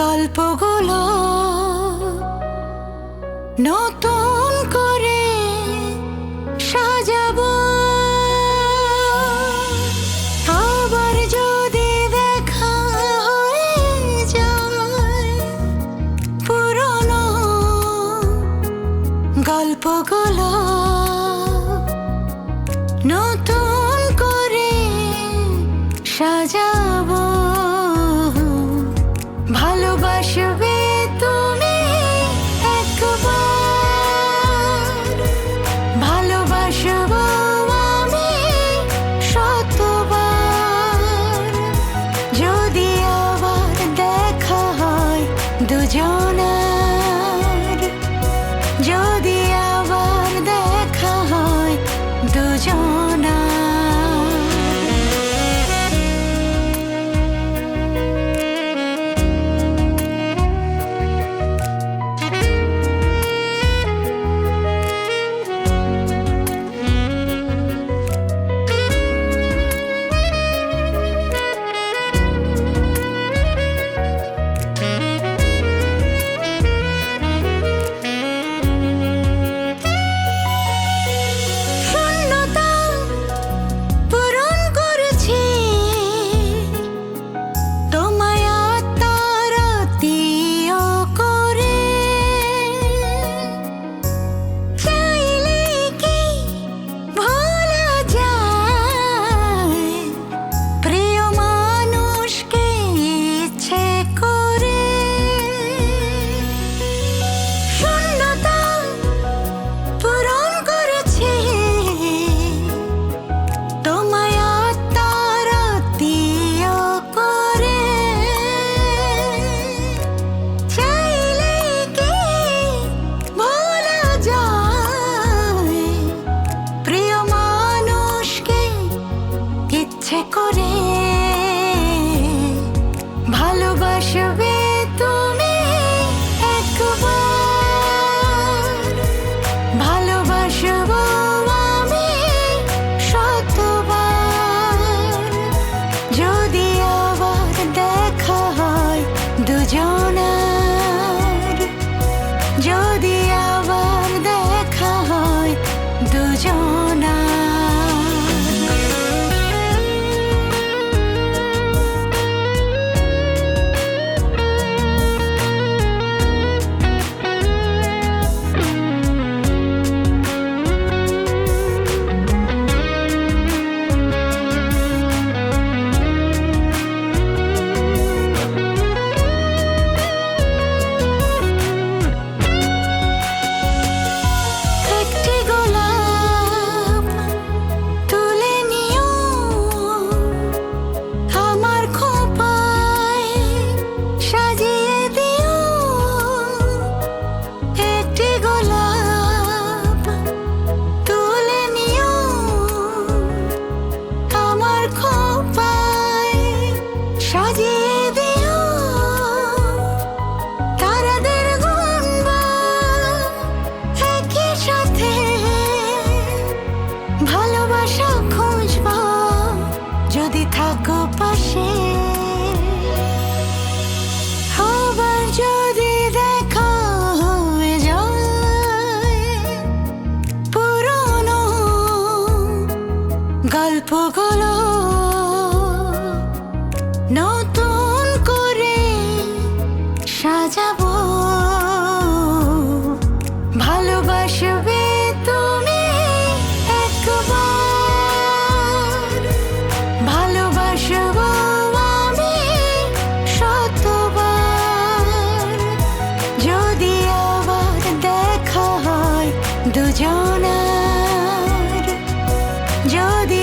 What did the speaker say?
গল্পগুলো নতুন করে সাজাবো। আবার যদি দেখা যায় পুরনো গল্পগুলো নতুন ভালোবাসা থাকো পাশে। আবার যদি দেখা গল্পগুলো নতুন করে সাজাবো। যদি